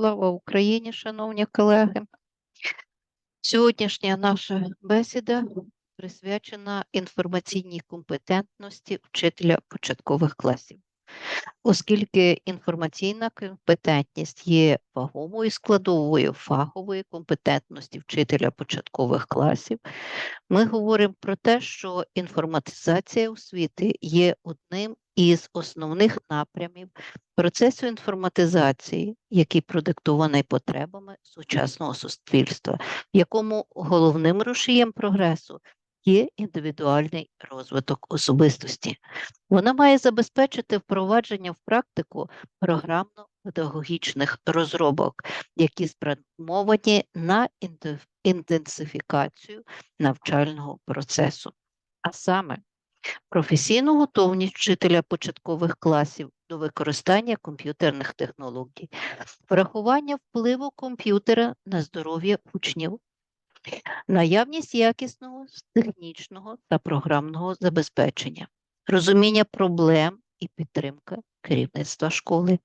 Слава Україні, шановні колеги. Сьогоднішня наша бесіда присвячена інформаційній компетентності вчителя початкових класів. Оскільки інформаційна компетентність є вагомою складовою фахової компетентності вчителя початкових класів, ми говоримо про те, що інформатизація освіти є одним із основних напрямів процесу інформатизації, який продиктований потребами сучасного суспільства, в якому головним рушієм прогресу є індивідуальний розвиток особистості. Вона має забезпечити впровадження в практику програмно-педагогічних розробок, які спрямовані на інтен- інтенсифікацію навчального процесу, а саме професійну готовність вчителя початкових класів до використання комп'ютерних технологій, врахування впливу комп'ютера на здоров'я учнів, наявність якісного технічного та програмного забезпечення, розуміння проблем і підтримка керівництва школи.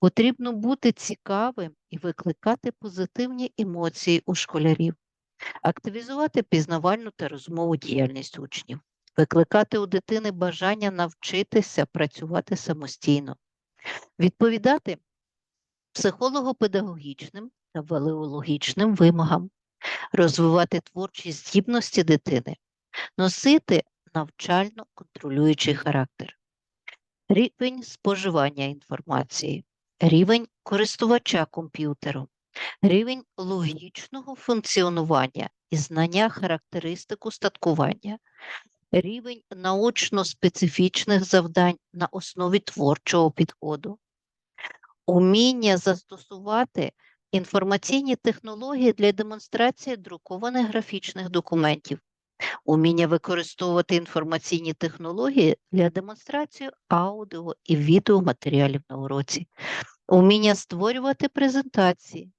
Потрібно бути цікавим і викликати позитивні емоції у школярів, активізувати пізнавальну та розмову діяльність учнів, викликати у дитини бажання навчитися працювати самостійно, відповідати психолого-педагогічним та валеологічним вимогам, розвивати творчі здібності дитини, носити навчально контролюючий характер, рівень споживання інформації, рівень користувача комп'ютером, рівень логічного функціонування і знання характеристик устаткування, рівень наочно-специфічних завдань на основі творчого підходу, уміння застосувати інформаційні технології для демонстрації друкованих графічних документів, уміння використовувати інформаційні технології для демонстрації аудіо і відеоматеріалів на уроці, уміння створювати презентації,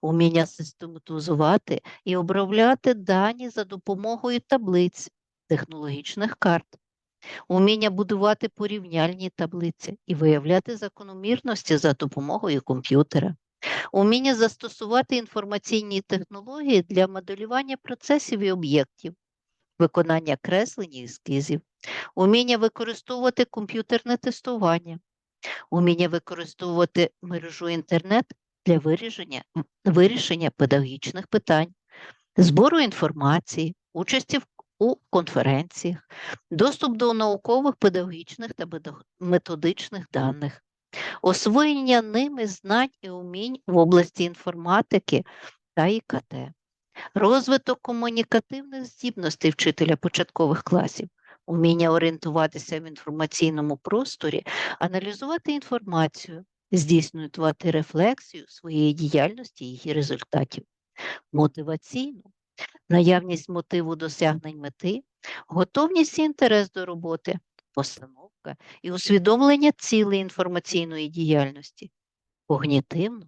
уміння систематизувати і обробляти дані за допомогою таблиць, технологічних карт, уміння будувати порівняльні таблиці і виявляти закономірності за допомогою комп'ютера, уміння застосувати інформаційні технології для моделювання процесів і об'єктів, виконання креслень і ескізів, уміння використовувати комп'ютерне тестування, уміння використовувати мережу інтернет для вирішення, вирішення педагогічних питань, збору інформації, участі в- у конференціях, доступ до наукових, педагогічних та методичних даних, освоєння ними знань і умінь в області інформатики та ІКТ, розвиток комунікативних здібностей вчителя початкових класів, уміння орієнтуватися в інформаційному просторі, аналізувати інформацію, здійснювати рефлексію своєї діяльності і її результатів, мотиваційну, наявність мотиву досягнень мети, готовність і інтерес до роботи, постановка і усвідомлення цілей інформаційної діяльності, когнітивну,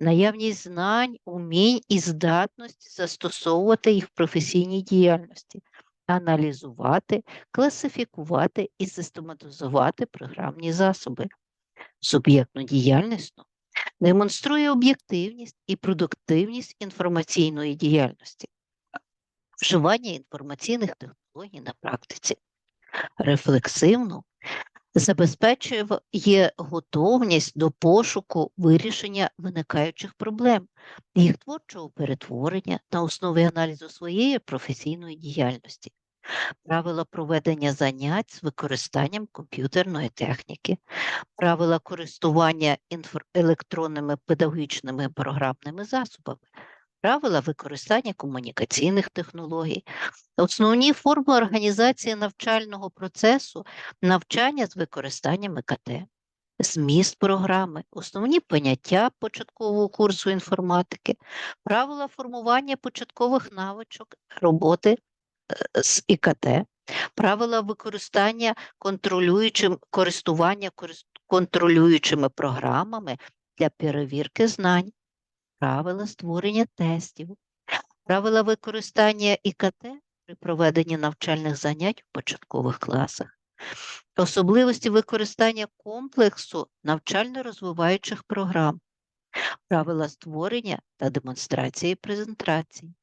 наявність знань, умінь і здатності застосовувати їх в професійній діяльності, аналізувати, класифікувати і систематизувати програмні засоби, суб'єктну діяльність демонструє об'єктивність і продуктивність інформаційної діяльності, вживання інформаційних технологій на практиці, рефлексивну забезпечує готовність до пошуку вирішення виникаючих проблем, їх творчого перетворення на основі аналізу своєї професійної діяльності, правила проведення занять з використанням комп'ютерної техніки, правила користування інфор- електронними педагогічними програмними засобами, правила використання комунікаційних технологій, основні форми організації навчального процесу, навчання з використанням ІКТ, зміст програми, основні поняття початкового курсу інформатики, правила формування початкових навичок роботи е, з ІКТ, правила використання контролюючим користування контролюючими програмами для перевірки знань, правила створення тестів, правила використання ІКТ при проведенні навчальних занять у початкових класах, особливості використання комплексу навчально-розвиваючих програм, правила створення та демонстрації презентацій,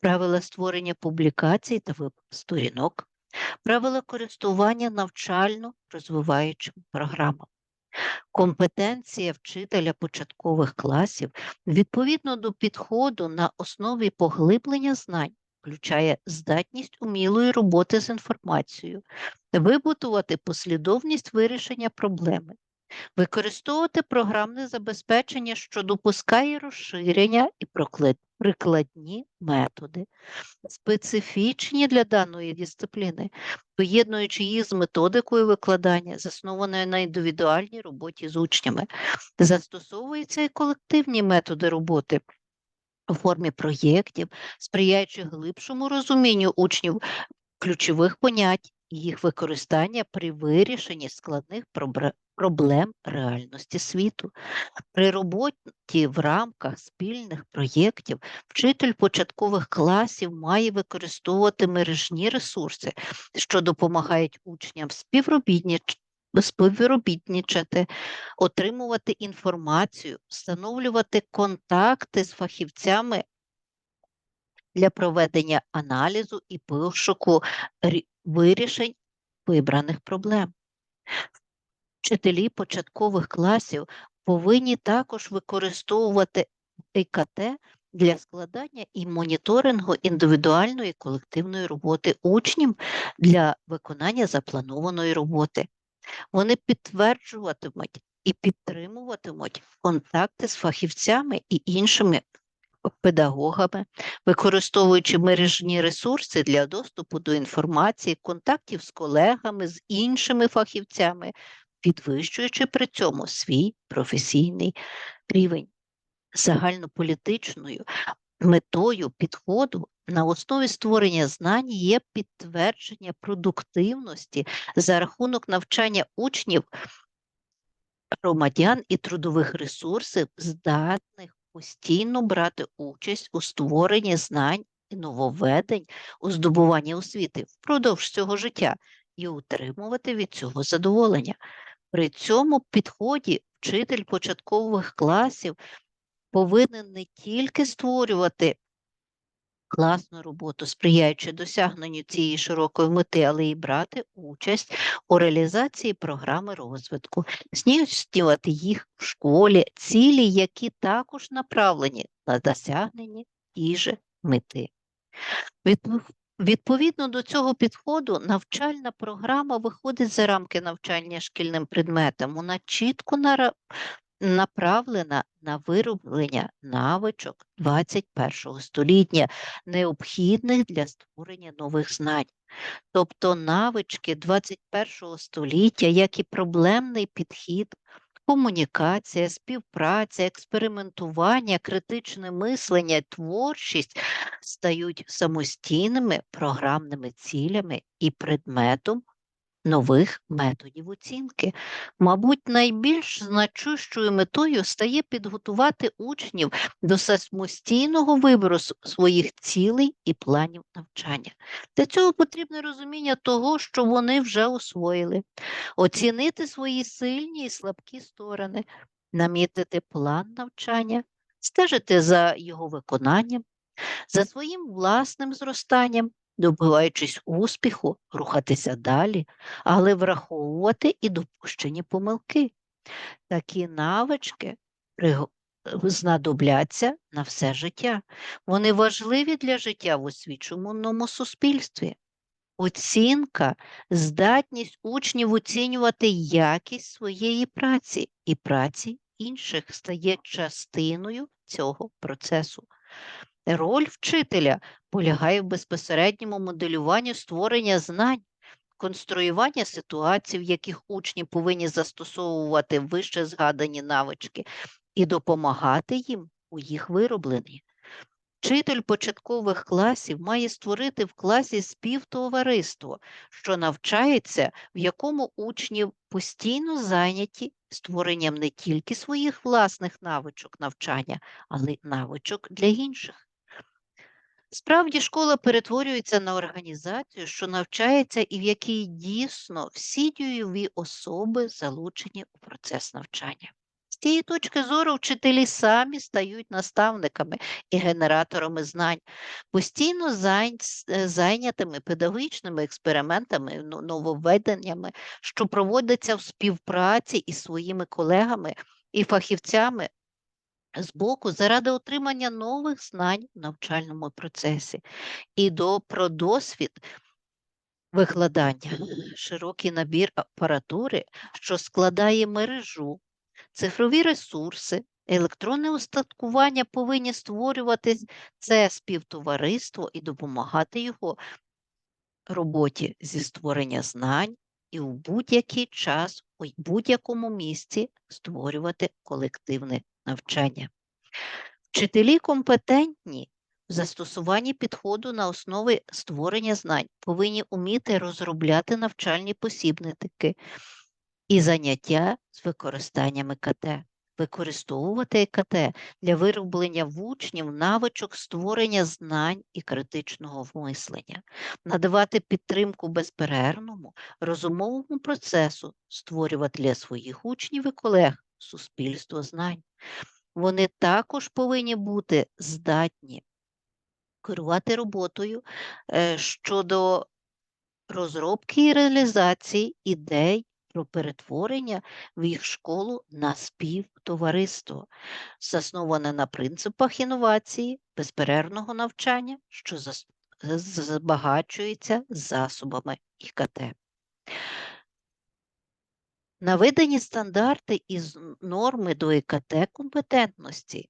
правила створення публікацій та веб-сторінок, правила користування навчально-розвиваючими програмами. Компетенція вчителя початкових класів відповідно до підходу на основі поглиблення знань включає здатність умілої роботи з інформацією, вибудувати послідовність вирішення проблеми, використовувати програмне забезпечення, що допускає розширення і прикладні методи, специфічні для даної дисципліни, поєднуючи їх з методикою викладання, заснованою на індивідуальній роботі з учнями. Застосовуються і колективні методи роботи у формі проєктів, сприяючи глибшому розумінню учнів ключових понять і їх використання при вирішенні складних проблем реальності світу. При роботі в рамках спільних проєктів вчитель початкових класів має використовувати мережні ресурси, що допомагають учням співробітніч- співробітничати, отримувати інформацію, встановлювати контакти з фахівцями для проведення аналізу і пошуку рі- вирішень вибраних проблем. Вчителі початкових класів повинні також використовувати ІКТ для складання і моніторингу індивідуальної колективної роботи учнів для виконання запланованої роботи. Вони підтверджуватимуть і підтримуватимуть контакти з фахівцями і іншими педагогами, використовуючи мережні ресурси для доступу до інформації, контактів з колегами, з іншими фахівцями, підвищуючи при цьому свій професійний рівень. Загальнополітичною метою підходу на основі створення знань є підтвердження продуктивності за рахунок навчання учнів, громадян і трудових ресурсів, здатних постійно брати участь у створенні знань і нововведень у здобуванні освіти впродовж цього життя і утримувати від цього задоволення. При цьому підході вчитель початкових класів повинен не тільки створювати класну роботу, сприяючи досягненню цієї широкої мети, але й брати участь у реалізації програми розвитку, здійснювати їх в школі, цілі, які також направлені на досягнення же мети. Відпов- Відповідно до цього підходу, навчальна програма виходить за рамки навчання шкільним предметам. Вона чітко направлена на вироблення навичок 21 століття, необхідних для створення нових знань. Тобто навички 21 століття, як і проблемний підхід, комунікація, співпраця, експериментування, критичне мислення, творчість стають самостійними програмними цілями і предметом нових методів оцінки. Мабуть, найбільш значущою метою стає підготувати учнів до самостійного вибору своїх цілей і планів навчання. Для цього потрібне розуміння того, що вони вже освоїли, оцінити свої сильні і слабкі сторони, намітити план навчання, стежити за його виконанням, за своїм власним зростанням, добиваючись успіху, рухатися далі, але враховувати і допущені помилки. Такі навички знадобляться на все життя. Вони важливі для життя в освіченому суспільстві. Оцінка, здатність учнів оцінювати якість своєї праці і праці інших стає частиною цього процесу. Роль вчителя полягає в безпосередньому моделюванні створення знань, конструювання ситуацій, в яких учні повинні застосовувати вище згадані навички, і допомагати їм у їх виробленні. Вчитель початкових класів має створити в класі співтовариство, що навчається, в якому учні постійно зайняті створенням не тільки своїх власних навичок навчання, але й навичок для інших. Справді школа перетворюється на організацію, що навчається і в якій дійсно всі дійові особи залучені у процес навчання. З цієї точки зору вчителі самі стають наставниками і генераторами знань, постійно е, зайнятими педагогічними експериментами, ну, нововведеннями, що проводяться в співпраці із своїми колегами і фахівцями з боку заради отримання нових знань в навчальному процесі. І до про досвід викладання, широкий набір апаратури, що складає мережу, цифрові ресурси, електронне устаткування повинні створювати це співтовариство і допомагати його роботі зі створення знань і у будь-який час, у будь-якому місці створювати колективне навчання. Вчителі компетентні в застосуванні підходу на основі створення знань повинні уміти розробляти навчальні посібники і заняття з використанням ІКТ, використовувати ІКТ для вироблення в учнів навичок створення знань і критичного мислення, надавати підтримку безперервному розумовому процесу, створювати для своїх учнів і колег суспільство знань. Вони також повинні бути здатні керувати роботою е, щодо розробки і реалізації ідей про перетворення в їх школу на співтовариство, засноване на принципах інновації, безперервного навчання, що збагачується засобами ІКТ. Наведені стандарти і з- норми до ІКТ компетентності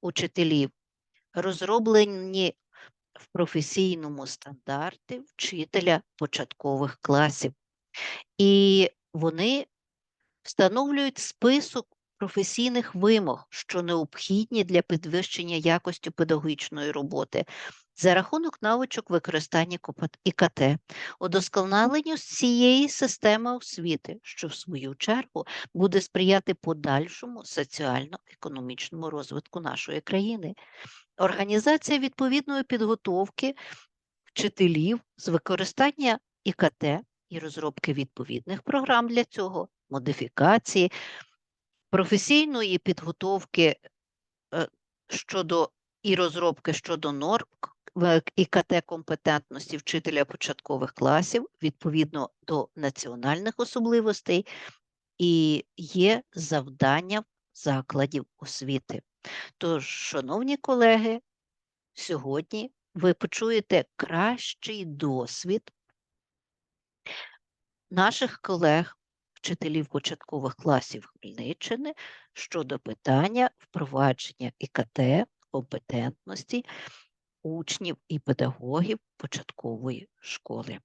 учителів розроблені в професійному стандарті вчителя початкових класів. І вони встановлюють список професійних вимог, що необхідні для підвищення якості педагогічної роботи за рахунок навичок використання ІКТ, удосконаленню цієї системи освіти, що в свою чергу буде сприяти подальшому соціально-економічному розвитку нашої країни. Організація відповідної підготовки вчителів з використання ІКТ і розробки відповідних програм для цього, модифікації, професійної підготовки е, щодо і розробки щодо норм к- в ІКТ компетентності вчителя початкових класів відповідно до національних особливостей і є завданням закладів освіти. Тож, шановні колеги, сьогодні ви почуєте кращий досвід наших колег, вчителів початкових класів Хмельниччини щодо питання впровадження ІКТ компетентності учнів і педагогів початкової школи.